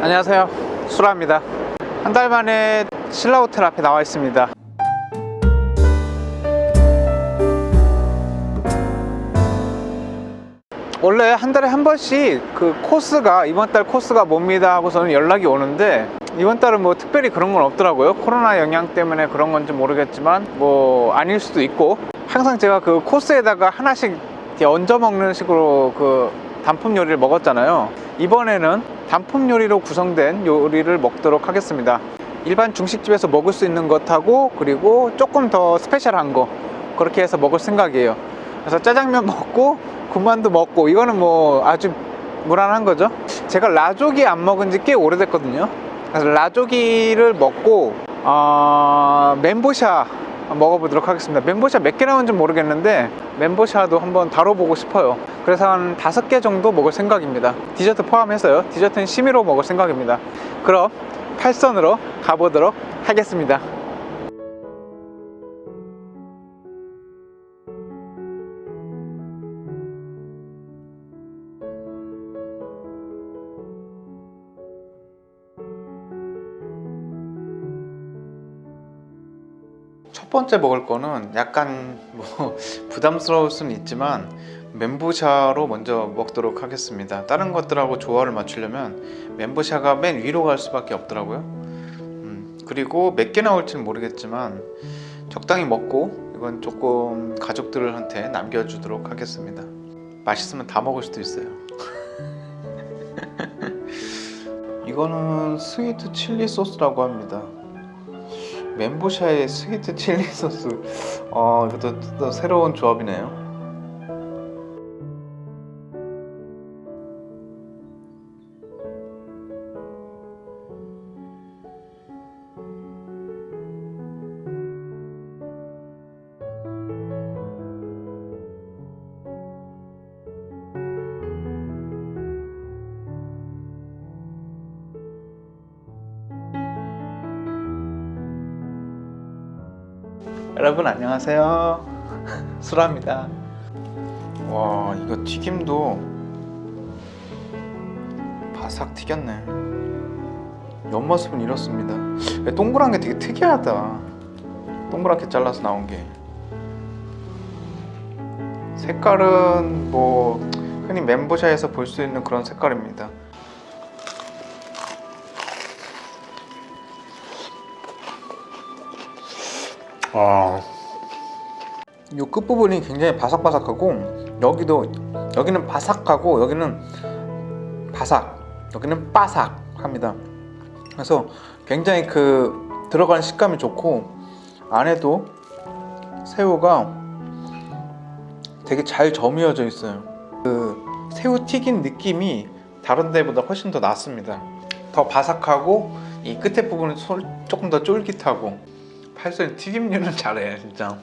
안녕하세요. 수라입니다. 한 달 만에 신라 호텔 앞에 나와 있습니다. 원래 한 달에 한 번씩 그 코스가 이번 달 코스가 뭡니다 하고서는 연락이 오는데 이번 달은 뭐 특별히 그런 건 없더라고요. 코로나 영향 때문에 그런 건지 모르겠지만 뭐 아닐 수도 있고 항상 제가 그 코스에다가 하나씩 얹어 먹는 식으로 그 단품 요리를 먹었잖아요. 이번에는 단품 요리로 구성된 요리를 먹도록 하겠습니다. 일반 중식집에서 먹을 수 있는 것하고 그리고 조금 더 스페셜한 거 그렇게 해서 먹을 생각이에요. 그래서 짜장면 먹고 군만두 먹고 이거는 뭐 아주 무난한 거죠. 제가 라조기 안 먹은 지 꽤 오래됐거든요. 그래서 라조기를 먹고 어, 멘보샤 먹어보도록 하겠습니다. 멘보샤 몇 개 나오는지 모르겠는데 멘보샤도 한번 다뤄보고 싶어요. 그래서 한 다섯 개 정도 먹을 생각입니다. 디저트 포함해서요. 디저트는 심의로 먹을 생각입니다. 그럼 팔선으로 가보도록 하겠습니다. 첫 번째 먹을 거는 약간 뭐 부담스러울 수는 있지만 멘보샤로 먼저 먹도록 하겠습니다. 다른 것들하고 조화를 맞추려면 멘보샤가 맨 위로 갈 수밖에 없더라고요. 음, 그리고 몇 개 나올지는 모르겠지만 적당히 먹고 이건 조금 가족들한테 남겨주도록 하겠습니다. 맛있으면 다 먹을 수도 있어요. 이거는 스위트 칠리 소스라고 합니다. 멘보샤의 스위트 칠리 소스. 어, 이것도 또 새로운 조합이네요. 여러분 안녕하세요. 수라입니다. 와 이거 튀김도 바삭 튀겼네. 옆모습은 이렇습니다. 동그란 게 되게 특이하다. 동그랗게 잘라서 나온 게. 색깔은 뭐 흔히 멘보샤에서 볼 수 있는 그런 색깔입니다. 아. 요 끝부분이 굉장히 바삭바삭하고 여기도 여기는 바삭하고 여기는 바삭 여기는 바삭합니다. 그래서 굉장히 그 들어가는 식감이 좋고 안에도 새우가 되게 잘 저미어져 있어요. 그 새우 튀긴 느낌이 다른 데보다 훨씬 더 낫습니다. 더 바삭하고 이 끝에 부분은 솔- 조금 더 쫄깃하고 팔선 튀김류는 잘해 진짜.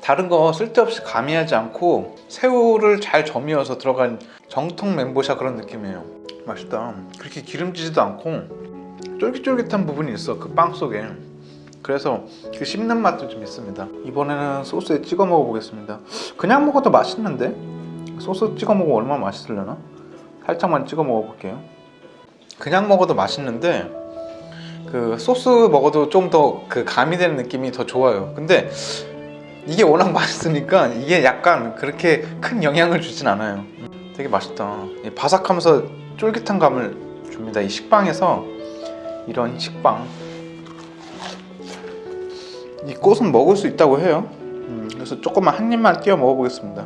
다른 거 쓸데없이 가미하지 않고 새우를 잘 저미어서 들어간 정통 멘보샤 그런 느낌이에요. 맛있다. 그렇게 기름지지도 않고 쫄깃쫄깃한 부분이 있어 그 빵 속에. 그래서 그 씹는 맛도 좀 있습니다. 이번에는 소스에 찍어 먹어보겠습니다. 그냥 먹어도 맛있는데? 소스 찍어 먹으면 얼마나 맛있으려나? 살짝만 찍어 먹어볼게요. 그냥 먹어도 맛있는데 그 소스 먹어도 좀 더 그 가미되는 느낌이 더 좋아요. 근데 이게 워낙 맛있으니까 이게 약간 그렇게 큰 영향을 주진 않아요. 되게 맛있다. 이 바삭하면서 쫄깃한 감을 줍니다. 이 식빵에서 이런 식빵 이 꽃은 먹을 수 있다고 해요. 음, 그래서 조금만 한 입만 띄워 먹어보겠습니다.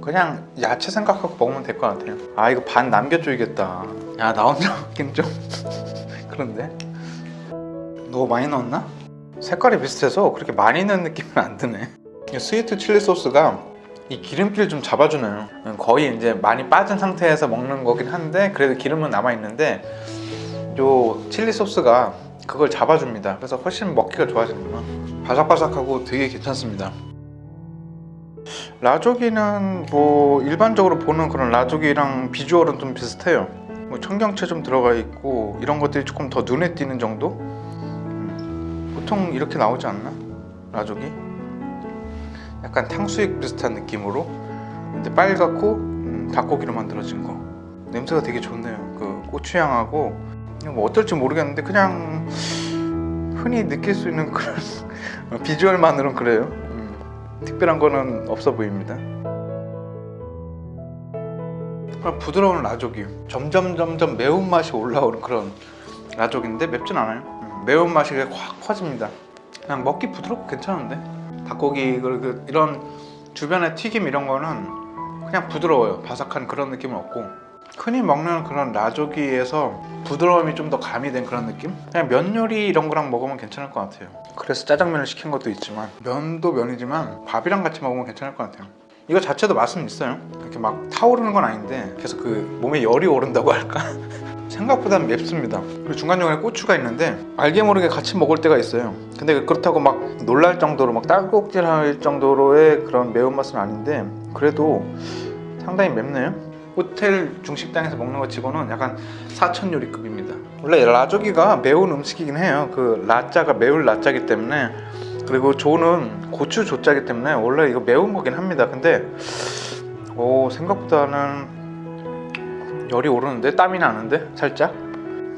그냥 야채 생각하고 먹으면 될 것 같아요. 아 이거 반 남겨줘야겠다. 야 나 혼자 먹긴 좀 그런데. 너무 많이 넣었나? 색깔이 비슷해서 그렇게 많이 넣은 느낌은 안 드네. 이 스위트 칠리 소스가 이 기름기를 좀 잡아주네요. 거의 이제 많이 빠진 상태에서 먹는 거긴 한데 그래도 기름은 남아 있는데 요 칠리 소스가 그걸 잡아줍니다. 그래서 훨씬 먹기가 좋아지는구나. 바삭바삭하고 되게 괜찮습니다. 라조기는 뭐 일반적으로 보는 그런 라조기랑 비주얼은 좀 비슷해요. 뭐 청경채 좀 들어가 있고 이런 것들이 조금 더 눈에 띄는 정도? 보통 이렇게 나오지 않나? 라조기? 약간 탕수육 비슷한 느낌으로 근데 빨갛고 음, 닭고기로 만들어진 거 냄새가 되게 좋네요 그 고추향하고 뭐 어떨지 모르겠는데 그냥 흔히 느낄 수 있는 그런 비주얼만으로는 그래요. 음, 특별한 거는 없어 보입니다. 그냥 부드러운 라족이 점점 점점 매운 맛이 올라오는 그런 라족인데 맵진 않아요. 음, 매운 맛이 그냥 확 퍼집니다. 그냥 먹기 부드럽고 괜찮은데 닭고기 그 이런 주변에 튀김 이런 거는 그냥 부드러워요. 바삭한 그런 느낌은 없고 흔히 먹는 그런 라조기에서 부드러움이 좀 더 가미된 그런 느낌? 그냥 면 요리 이런 거랑 먹으면 괜찮을 것 같아요. 그래서 짜장면을 시킨 것도 있지만 면도 면이지만 밥이랑 같이 먹으면 괜찮을 것 같아요. 이거 자체도 맛은 있어요. 이렇게 막 타오르는 건 아닌데 계속 그 몸에 열이 오른다고 할까? 생각보다는 맵습니다. 그리고 중간중간에 고추가 있는데 알게 모르게 같이 먹을 때가 있어요. 근데 그렇다고 막 놀랄 정도로 막 딸꾹질 할 정도로의 그런 매운맛은 아닌데 그래도 상당히 맵네요. 호텔 중식당에서 먹는 것 치고는 약간 사천 요리급입니다. 원래 라조기가 매운 음식이긴 해요. 그 라자가 매울 라자기 때문에 그리고 조는 고추 조자기 때문에 원래 이거 매운 거긴 합니다. 근데 오 생각보다는 열이 오르는데 땀이 나는데? 살짝?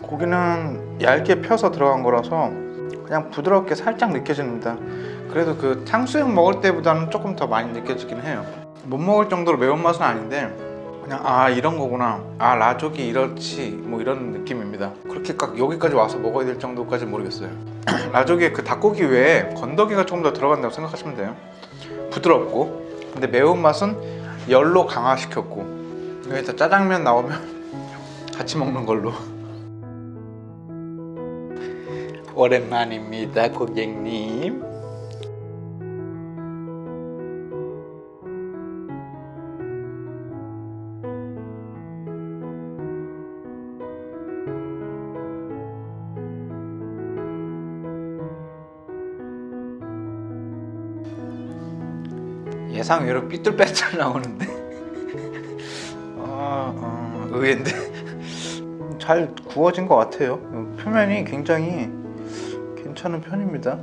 고기는 얇게 펴서 들어간 거라서 그냥 부드럽게 살짝 느껴집니다. 그래도 그 탕수육 먹을 때보다는 조금 더 많이 느껴지긴 해요. 못 먹을 정도로 매운맛은 아닌데 그냥 아 이런 거구나. 아 라족이 이렇지. 뭐 이런 느낌입니다. 그렇게 딱 여기까지 와서 먹어야 될 정도까지 모르겠어요. 라족에 그 닭고기 외에 건더기가 조금 더 들어간다고 생각하시면 돼요. 부드럽고. 근데 매운맛은 열로 강화시켰고 여기다 짜장면 나오면 같이 먹는 걸로. 오랜만입니다 고객님. 예상외로 삐뚤빼뚤 나오는데. 아, 어, 의외인데. 잘 구워진 것 같아요. 표면이 굉장히 괜찮은 편입니다.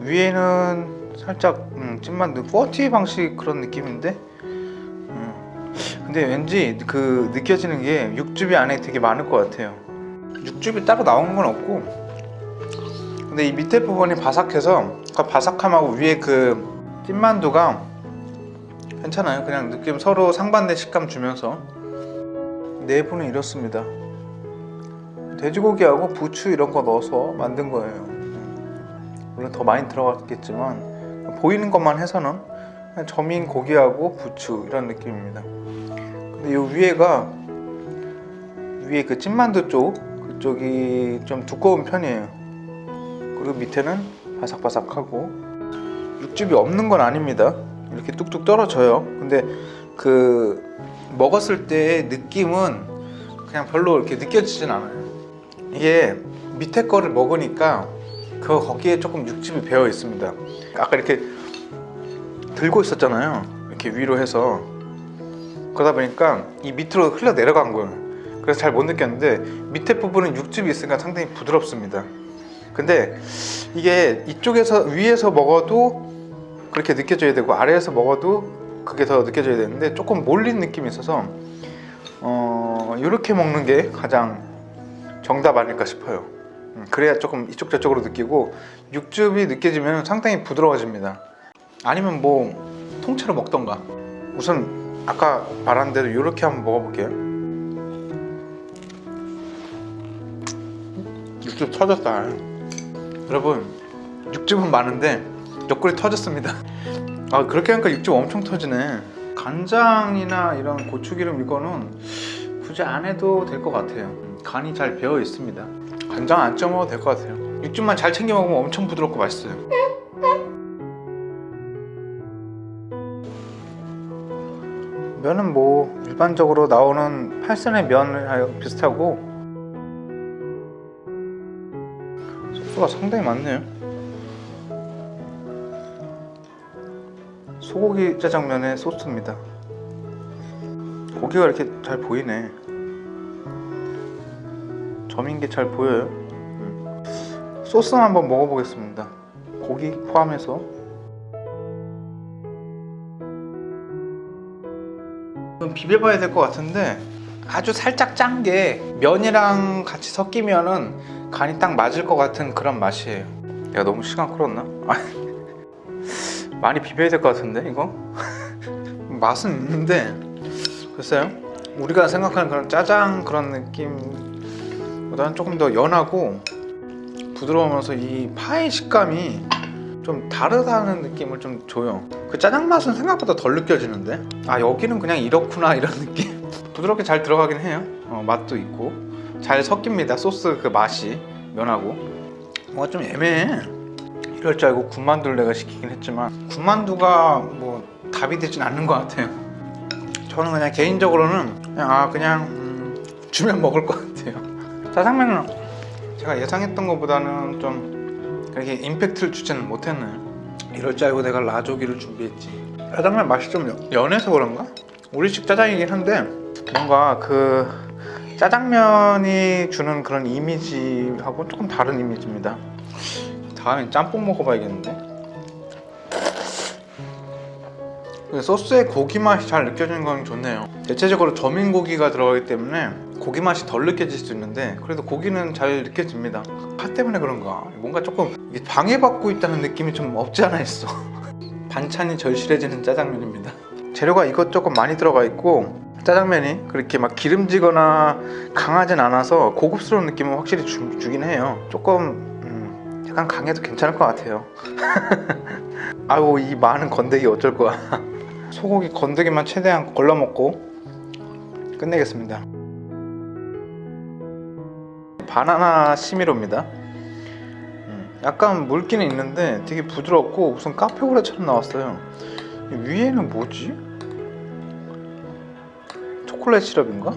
위에는 살짝 음, 찐만두 뽀티 방식 그런 느낌인데? 음, 근데 왠지 그 느껴지는 게 육즙이 안에 되게 많을 것 같아요. 육즙이 따로 나오는 건 없고. 근데 이 밑에 부분이 바삭해서 그 바삭함하고 위에 그 찐만두가 괜찮아요. 그냥 느낌 서로 상반된 식감 주면서 내부는 이렇습니다. 돼지고기하고 부추 이런 거 넣어서 만든 거예요. 음. 물론 더 많이 들어갔겠지만 보이는 것만 해서는 점인 고기하고 부추 이런 느낌입니다. 근데 이 위에가 위에 그 찐만두 쪽 그쪽이 좀 두꺼운 편이에요. 그리고 밑에는 바삭바삭하고 육즙이 없는 건 아닙니다. 이렇게 뚝뚝 떨어져요. 근데 그 먹었을 때의 느낌은 그냥 별로 이렇게 느껴지진 않아요. 이게 밑에 거를 먹으니까 그 거기에 조금 육즙이 배어 있습니다. 아까 이렇게 들고 있었잖아요. 이렇게 위로 해서 그러다 보니까 이 밑으로 흘러 내려간 거예요. 그래서 잘 못 느꼈는데 밑에 부분은 육즙이 있으니까 상당히 부드럽습니다. 근데 이게 이쪽에서 위에서 먹어도 그렇게 느껴져야 되고 아래에서 먹어도 그게 더 느껴져야 되는데 조금 몰린 느낌이 있어서 어, 이렇게 먹는 게 가장 정답 아닐까 싶어요. 음, 그래야 조금 이쪽 저쪽으로 느끼고 육즙이 느껴지면 상당히 부드러워집니다. 아니면 뭐 통째로 먹던가. 우선 아까 말한 대로 이렇게 한번 먹어볼게요. 육즙 터졌다. 여러분 육즙은 많은데 옆구리 터졌습니다. 아 그렇게 하니까 육즙 엄청 터지네. 간장이나 이런 고추기름 이거는 굳이 안 해도 될 것 같아요. 간이 잘 배어 있습니다. 간장 안 쪄 먹어도 될 것 같아요. 육즙만 잘 챙겨 먹으면 엄청 부드럽고 맛있어요. 면은 뭐 일반적으로 나오는 팔선의 면을 비슷하고 소스가 상당히 많네요. 소고기 짜장면의 소스입니다. 고기가 이렇게 잘 보이네. 점인 게 잘 보여요. 음. 소스 한번 먹어보겠습니다. 고기 포함해서. 좀 비벼봐야 될 것 같은데 아주 살짝 짠 게 면이랑 같이 섞이면은 간이 딱 맞을 것 같은 그런 맛이에요. 내가 너무 시간 끌었나? 많이 비벼야 될 것 같은데 이거? 맛은 있는데 글쎄요. 우리가 생각하는 그런 짜장 그런 느낌보다는 조금 더 연하고 부드러우면서 이 파의 식감이 좀 다르다는 느낌을 좀 줘요. 그 짜장 맛은 생각보다 덜 느껴지는데 아 여기는 그냥 이렇구나 이런 느낌. 부드럽게 잘 들어가긴 해요. 어, 맛도 있고 잘 섞입니다. 소스 그 맛이 면하고 뭔가 좀 애매해. 이럴 줄 알고 군만두를 내가 시키긴 했지만 군만두가 뭐 답이 되진 않는 것 같아요. 저는 그냥 개인적으로는 그냥 아 그냥 음, 주면 먹을 것 같아요. 짜장면은 제가 예상했던 것보다는 좀 그렇게 임팩트를 주지는 못했네요. 이럴 줄 알고 내가 라조기를 준비했지. 짜장면 맛이 좀 연- 연해서 그런가? 우리식 짜장이긴 한데 뭔가 그 짜장면이 주는 그런 이미지하고 조금 다른 이미지입니다. 다음엔 짬뽕 먹어봐야겠는데. 그 소스에 고기 맛이 잘 느껴지는 건 좋네요. 대체적으로 저민 고기가 들어가기 때문에 고기 맛이 덜 느껴질 수 있는데 그래도 고기는 잘 느껴집니다. 파 때문에 그런가 뭔가 조금 방해받고 있다는 느낌이 좀 없지 않아 있어. 반찬이 절실해지는 짜장면입니다. 재료가 이것저것 많이 들어가 있고 짜장면이 그렇게 막 기름지거나 강하진 않아서 고급스러운 느낌은 확실히 주, 주긴 해요. 조금 음, 약간 강해도 괜찮을 것 같아요. 아우 이 많은 건더기 어쩔 거야. 소고기 건더기만 최대한 걸러 먹고 끝내겠습니다. 바나나 시미로입니다. 음, 약간 물기는 있는데 되게 부드럽고 무슨 카페오레처럼 나왔어요. 이 위에는 뭐지? 초콜릿 시럽인가?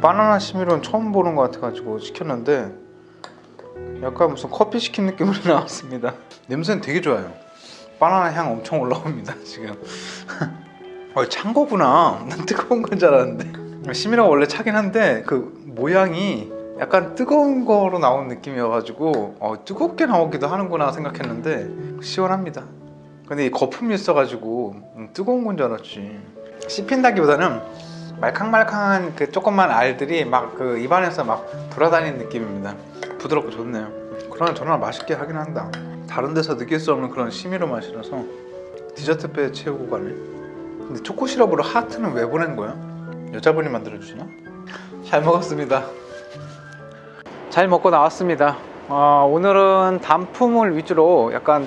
바나나 시미로는 처음 보는 것 같아가지고 시켰는데 약간 무슨 커피 시킨 느낌으로 나왔습니다. 냄새는 되게 좋아요. 바나나 향 엄청 올라옵니다 지금. 어, 찬 거구나. 난 뜨거운 건 줄 알았는데. 시미라가 원래 차긴 한데 그 모양이 약간 뜨거운 거로 나온 느낌이어가지고 어, 뜨겁게 나오기도 하는구나 생각했는데 시원합니다. 근데 이 거품이 있어가지고 음, 뜨거운 건 줄 알았지. 씹힌다기보다는 말캉말캉한 그 조그만 알들이 막 그 입안에서 막 돌아다니는 느낌입니다. 부드럽고 좋네요. 그러나 저는 맛있게 하긴 한다. 다른 데서 느낄 수 없는 그런 시미로 맛이라서 디저트 배 채우고 가네. 근데 초코 시럽으로 하트는 왜 보낸 거야? 여자분이 만들어 주시나? 잘 먹었습니다. 잘 먹고 나왔습니다. 어, 오늘은 단품을 위주로 약간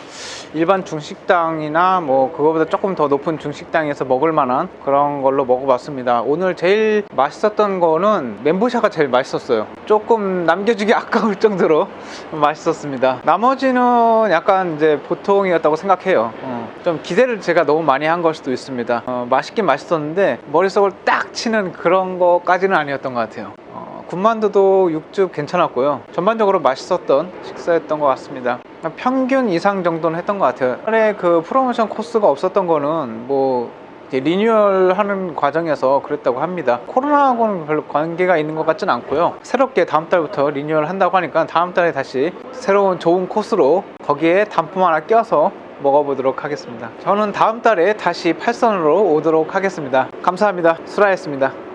일반 중식당이나 뭐 그거보다 조금 더 높은 중식당에서 먹을 만한 그런 걸로 먹어봤습니다. 오늘 제일 맛있었던 거는 멘보샤가 제일 맛있었어요. 조금 남겨주기 아까울 정도로 맛있었습니다. 나머지는 약간 이제 보통이었다고 생각해요. 어, 좀 기대를 제가 너무 많이 한 걸 수도 있습니다. 어, 맛있긴 맛있었는데 머릿속을 딱 치는 그런 것까지는 아니었던 것 같아요. 어, 군만두도 육즙 괜찮았고요. 전반적으로 맛있었던 식사였던 것 같습니다. 평균 이상 정도는 했던 것 같아요. 원래 그 프로모션 코스가 없었던 거는 뭐 리뉴얼 하는 과정에서 그랬다고 합니다. 코로나하고는 별로 관계가 있는 것 같진 않고요. 새롭게 다음 달부터 리뉴얼 한다고 하니까 다음 달에 다시 새로운 좋은 코스로 거기에 단품 하나 껴서 먹어보도록 하겠습니다. 저는 다음 달에 다시 팔선으로 오도록 하겠습니다. 감사합니다. 수라였습니다.